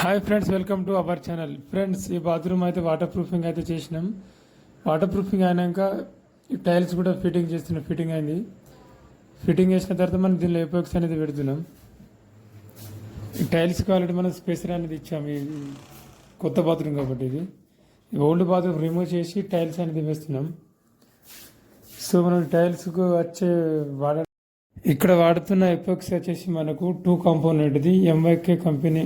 Hi friends welcome to our channel friends ఈ bathroom అయితే water proofing అయితే చేసినాం. వాటర్ ప్రూఫింగ్ అయినాక ఈ టైల్స్ కూడా ఫిట్టింగ్ చేస్తున్నాం ఫిట్టింగ్ అయింది. ఫిట్టింగ్ చేసిన తర్వాత మనం దీనిలో ఎపోక్స్ అనేది పెడుతున్నాం. ఈ టైల్స్ క్వాలిటీ మనం స్పేసర్ అనేది ఇచ్చాము ఈ కొత్త బాత్రూమ్ కాబట్టి ఇది. ఓల్డ్ బాత్రూమ్ రిమూవ్ చేసి టైల్స్ అనేది వేస్తున్నాం. సో మనం టైల్స్కు వచ్చే వాడ ఇక్కడ వాడుతున్న ఎపోక్స్ వచ్చేసి మనకు టూ కాంపోనెంట్ది ఎంవైకే కంపెనీ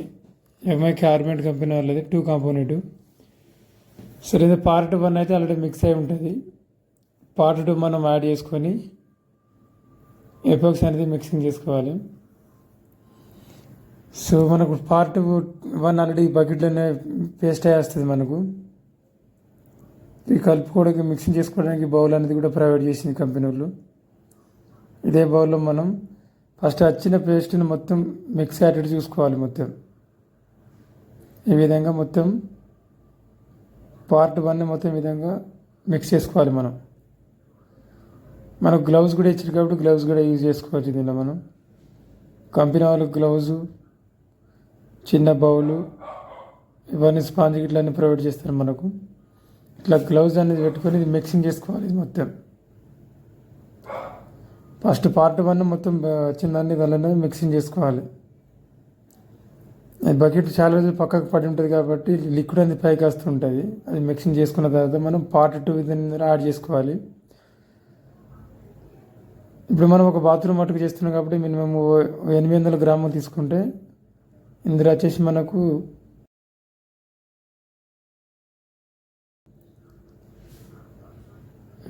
ఎంఐ కార్మెంట్ కంపెనీ వాళ్ళది టూ కాంపోనెంట్ సరే ఇది పార్ట్ వన్ అయితే ఆల్రెడీ మిక్స్ అయి ఉంటుంది. పార్ట్ టూ మనం యాడ్ చేసుకొని ఎపోక్స్ అనేది మిక్సింగ్ చేసుకోవాలి. సో మనకు పార్ట్ వన్ ఆల్రెడీ బకెట్లోనే పేస్ట్ అయ్యి వస్తుంది మనకు. ఇది కలుపుకోవడానికి మిక్సింగ్ చేసుకోవడానికి బౌల్ అనేది కూడా ప్రొవైడ్ చేసింది కంపెనీ వాళ్ళు. ఇదే బౌల్లో మనం ఫస్ట్ వచ్చిన పేస్ట్ని మొత్తం మిక్స్ అయ్యేటట్టు చూసుకోవాలి మొత్తం. ఈ విధంగా మొత్తం పార్ట్ వన్ మొత్తం ఈ విధంగా మిక్స్ చేసుకోవాలి మనం. మనకు గ్లౌజ్ కూడా ఇచ్చారు కాబట్టి గ్లౌజ్ కూడా యూజ్ చేసుకోవచ్చు దీనిలో మనం. కంపెనీ వాళ్ళకి గ్లౌజు చిన్న బౌలు ఇవన్నీ స్పాంజ్ గిట్ల ప్రొవైడ్ చేస్తారు మనకు. ఇట్లా గ్లౌజ్ అనేది పెట్టుకొని ఇది మిక్సింగ్ చేసుకోవాలి ఇది మొత్తం. ఫస్ట్ పార్ట్ వన్ మొత్తం వచ్చిందాన్ని దానిలో మిక్సింగ్ చేసుకోవాలి. బకెట్ చాలా రోజులు పక్కకు పడి ఉంటుంది కాబట్టి లిక్విడ్ అనేది పైకి వస్తుంటుంది. అది మిక్సింగ్ చేసుకున్న తర్వాత మనం పార్ట్ టూ విధంగా యాడ్ చేసుకోవాలి. ఇప్పుడు మనం ఒక బాత్రూమ్ మటుకు చేస్తున్నాం కాబట్టి మినిమం ఎనిమిది వందల గ్రాములు తీసుకుంటే ఇందులో వచ్చేసి మనకు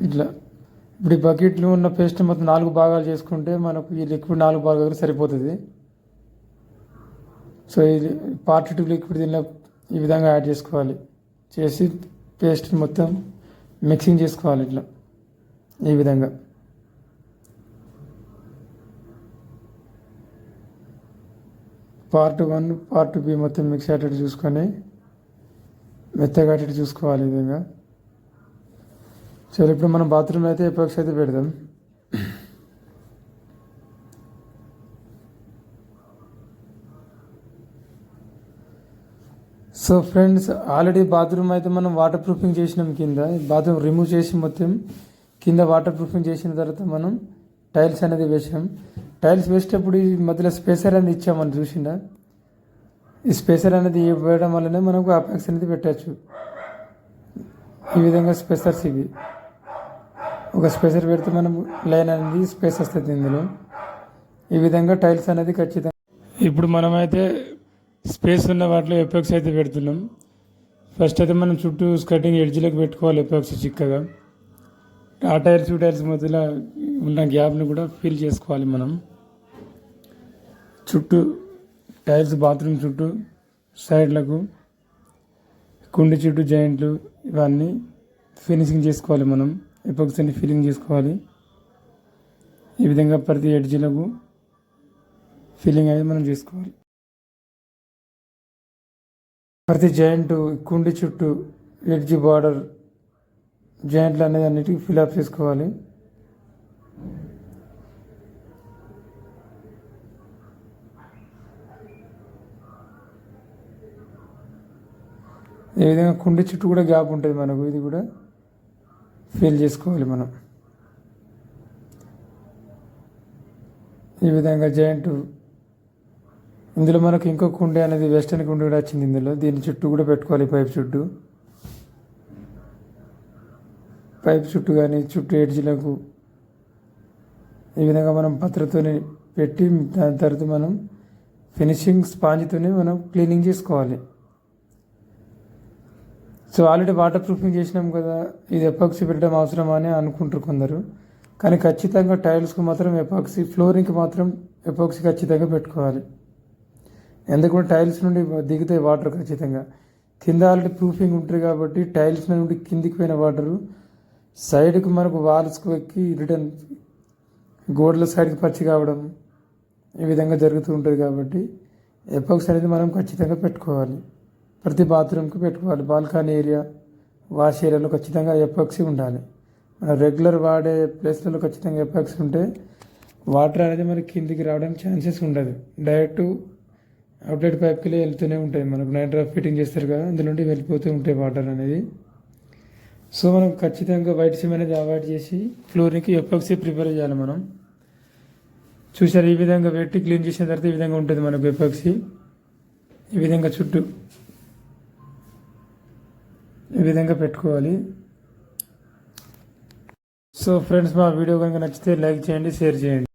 ఇట్లా ఇప్పుడు ఈ బకెట్లో ఉన్న పేస్ట్ మొత్తం నాలుగు భాగాలు చేసుకుంటే మనకు ఈ లిక్విడ్ నాలుగు భాగాలు సరిపోతుంది. సో ఇది పార్ట్ టూ లిక్విడ్ దీనిలో ఈ విధంగా యాడ్ చేసుకోవాలి. చేసి పేస్ట్ మొత్తం మిక్సింగ్ చేసుకోవాలి ఇట్లా. ఈ విధంగా. పార్ట్ వన్ పార్ట్ బి మొత్తం మిక్స్ అయ్యేటట్టు చూసుకొని మెత్తగా అయ్యేటట్టు చూసుకోవాలి ఈ విధంగా. సరే ఇప్పుడు మనం బాత్రూమ్ అయితే ఎపాక్స్ అయితే పెడదాం. సో ఫ్రెండ్స్ ఆల్రెడీ బాత్రూమ్ అయితే మనం వాటర్ ప్రూఫింగ్ చేసినాం కింద. బాత్రూమ్ రిమూవ్ చేసి మొత్తం కింద వాటర్ ప్రూఫింగ్ చేసిన తర్వాత మనం టైల్స్ అనేది వేసాం. టైల్స్ వేసేటప్పుడు ఈ మధ్యలో స్పేసర్ అనేది ఇచ్చామని చూసిండా? ఈ స్పేసర్ అనేది వేయడం వల్లనే మనకు అపాక్స్ అనేది పెట్టచ్చు. ఈ విధంగా స్పేసర్స్ ఇవి. ఒక స్పేసర్ పెడితే మనం లైన్ అనేది స్పేస్ వస్తుంది ఇందులో. ఈ విధంగా టైల్స్ అనేది ఖచ్చితంగా ఇప్పుడు మనమైతే స్పేస్ ఉన్న వాటిలో ఎపెక్స్ అయితే పెడుతున్నాం. ఫస్ట్ అయితే మనం చుట్టూ స్కటింగ్ ఎడ్జ్లోకి పెట్టుకోవాలి ఎపాక్స్ చిక్కగా. ఆ టైర్స్ టూ టైర్స్ మధ్యలో ఉన్న గ్యాప్ని కూడా ఫిల్ చేసుకోవాలి మనం. చుట్టూ టైల్స్ బాత్రూమ్ చుట్టూ సైడ్లకు కుండి చుట్టూ జాయింట్లు ఇవన్నీ ఫినిషింగ్ చేసుకోవాలి మనం. ఎపాక్స్ అన్ని ఫిల్లింగ్ చేసుకోవాలి. ఈ విధంగా ప్రతి ఎడ్జ్లకు ఫిల్లింగ్ అనేది మనం చేసుకోవాలి. ప్రతి జాయింట్ కుండి చుట్టూ ఎడ్జ్ బార్డర్ జాయింట్లు అనేది అన్నిటికీ ఫిల్అప్ చేసుకోవాలి. ఈ విధంగా కుండి చుట్టూ కూడా గ్యాప్ ఉంటుంది మనకు ఇది కూడా ఫీల్ చేసుకోవాలి మనం. ఈ విధంగా జాయింట్ ఇందులో మనకు ఇంకో కుండే అనేది వెస్టర్న్ కుండే కూడా వచ్చింది ఇందులో. దీని చుట్టూ కూడా పెట్టుకోవాలి పైప్ చుట్టూ. పైప్ చుట్టూ కానీ చుట్టూ ఎడ్జ్లకు ఈ విధంగా మనం పత్రతోనే పెట్టి దాని తర్వాత మనం ఫినిషింగ్ స్పాంజ్తోనే మనం క్లీనింగ్ చేసుకోవాలి. సో ఆల్రెడీ వాటర్ ప్రూఫింగ్ చేసినాం కదా ఇది ఎపాక్సీ పెట్టడం అవసరమా అని అనుకుంటారు కొందరు. కానీ ఖచ్చితంగా టైల్స్కి మాత్రం ఎపాక్సీ ఫ్లోరింగ్కి మాత్రం ఎపాక్సీ ఖచ్చితంగా పెట్టుకోవాలి. ఎందుకంటే టైల్స్ నుండి దిగుతాయి వాటర్ ఖచ్చితంగా. కింద ఆల్రెడీ ప్రూఫింగ్ ఉంటుంది కాబట్టి టైల్స్ నుండి కిందికి పోయిన వాటరు. సైడ్కి మనకు వాల్స్కి ఎక్కి రిటర్న్ గోడల సైడ్కి పచ్చి కావడం ఈ విధంగా జరుగుతూ ఉంటుంది కాబట్టి ఎపాక్స్ అనేది మనం ఖచ్చితంగా పెట్టుకోవాలి. ప్రతి బాత్రూమ్కి పెట్టుకోవాలి. బాల్కనీ ఏరియా వాష్ ఏరియాలో ఖచ్చితంగా ఎపాక్సీ ఉండాలి. మనం రెగ్యులర్ వాడే ప్లేస్లలో ఖచ్చితంగా ఎపాక్సీ ఉంటే వాటర్ అనేది మనకి కిందికి రావడానికి ఛాన్సెస్ ఉండదు. డైరెక్ట్ అవుట్లెట్ పైప్కి వెళ్తూనే ఉంటాయి. మనకు నైట్ డ్రాప్ ఫిట్టింగ్ చేస్తారు కదా అందు నుండి వెళ్ళిపోతూ ఉంటాయి వాటర్ అనేది. సో మనం ఖచ్చితంగా వైట్ సిమ్ అనేది అవాయిడ్ చేసి ఫ్లోరింగ్కి ఎపాక్సీ ప్రిపేర్ చేయాలి మనం. చూసారు ఈ విధంగా పెట్టి క్లీన్ చేసిన తర్వాత ఈ విధంగా ఉంటుంది మనకు ఎపాక్సీ ఈ విధంగా చుట్టూ ఈ విధంగా పెట్టుకోవాలి. సో ఫ్రెండ్స్ మా వీడియో కనుక నచ్చితే లైక్ చేయండి షేర్ చేయండి.